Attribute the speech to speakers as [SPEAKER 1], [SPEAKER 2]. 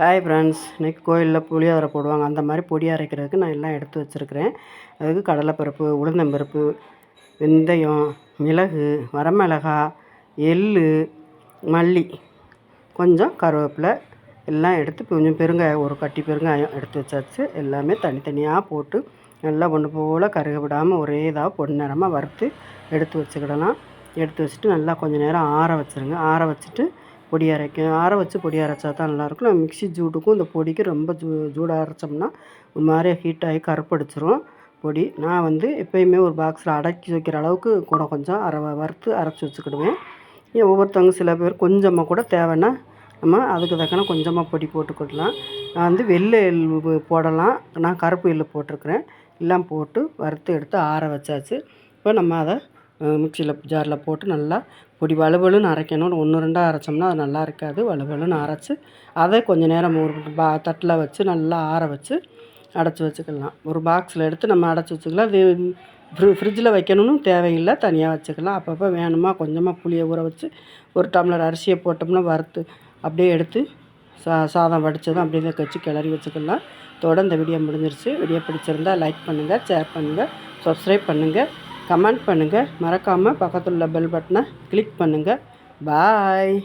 [SPEAKER 1] Hi friends இன்றைக்கி கோயிலில் புளியோதரை போடுவாங்க. அந்த மாதிரி பொடி அரைக்கிறதுக்கு நான் எல்லாம் எடுத்து வச்சுருக்கிறேன். அதுக்கு கடலைப்பருப்பு உளுந்தம்பருப்பு வெந்தயம் மிளகு வரமிளகா எள் மல்லி கொஞ்சம் கருவேப்பிலை எல்லாம் எடுத்து கொஞ்சம் பெருங்காயம் ஒரு கட்டி பெருங்காயம் எடுத்து வச்சாச்சு. எல்லாமே தனித்தனியாக போட்டு நல்லா ஒன்று போல் கருக விடாமல் ஒரே இதாக பொன்னிறமாக வறுத்து எடுத்து வச்சுக்கிடலாம். எடுத்து வச்சுட்டு நல்லா கொஞ்சம் நேரம் ஆற வச்சுருங்க. ஆற வச்சுட்டு பொடி அரைக்கும் ஆற வச்சு பொடி அரைச்சா தான் நல்லாயிருக்கும் நம்ம மிக்ஸி ஜூட்டுக்கும் இந்த பொடிக்கு ரொம்ப ஜூ ஜூடாக அரைச்சோம்னா ஒரு மாதிரி ஹீட் ஆகி கருப்படிச்சிரும் பொடி. நான் வந்து எப்போயுமே ஒரு பாக்ஸில் அடக்கி வைக்கிற அளவுக்கு கூட கொஞ்சம் அரை வறுத்து அரைச்சி வச்சுக்கிடுவேன். ஏன் ஒவ்வொருத்தவங்க சில பேர் கொஞ்சமாக கூட தேவைன்னா நம்ம அதுக்கு தக்கன கொஞ்சமாக பொடி போட்டுக்கிடலாம். நான் வந்து வெள்ளை எள் போடலாம். நான் கருப்பு எள் போட்டிருக்கிறேன். எல்லாம் போட்டு வறுத்து எடுத்து ஆற வச்சாச்சு. இப்போ நம்ம அதை மிக்சியில் ஜாரில் போட்டு நல்லா பொடி வலுவலுன்னு அரைக்கணும். ஒன்று ரெண்டாக அரைச்சோம்னா அது நல்லா இருக்காது. வலுவலுன்னு அரைச்சி அதை கொஞ்சம் நேரம் ஒரு பா தட்டில் வச்சு நல்லா ஆற வச்சு அடைச்சி வச்சுக்கலாம். ஒரு பாக்ஸில் எடுத்து நம்ம அடைச்சி வச்சுக்கலாம். இது ஃப்ரி ஃப்ரிட்ஜில் வைக்கணும்னு தேவையில்லை. தனியாக வச்சுக்கலாம். அப்பப்போ வேணுமா கொஞ்சமாக புளியை ஊற வச்சு ஒரு டம்ளர் அரிசியை போட்டோம்னா வறுத்து அப்படியே எடுத்து சா சாதம் வடித்ததும் அப்படியே கச்சி கிளறி வச்சுக்கலாம். தொடர்ந்து வீடியோ முடிஞ்சிருச்சு. வீடியோ பிடிச்சிருந்தா லைக் பண்ணுங்கள் ஷேர் பண்ணுங்கள் சப்ஸ்கிரைப் பண்ணுங்கள் கமெண்ட் பண்ணுங்கள் மறக்காமல் பக்கத்தில் உள்ள பெல் பட்டனை கிளிக் பண்ணுங்கள் பாய்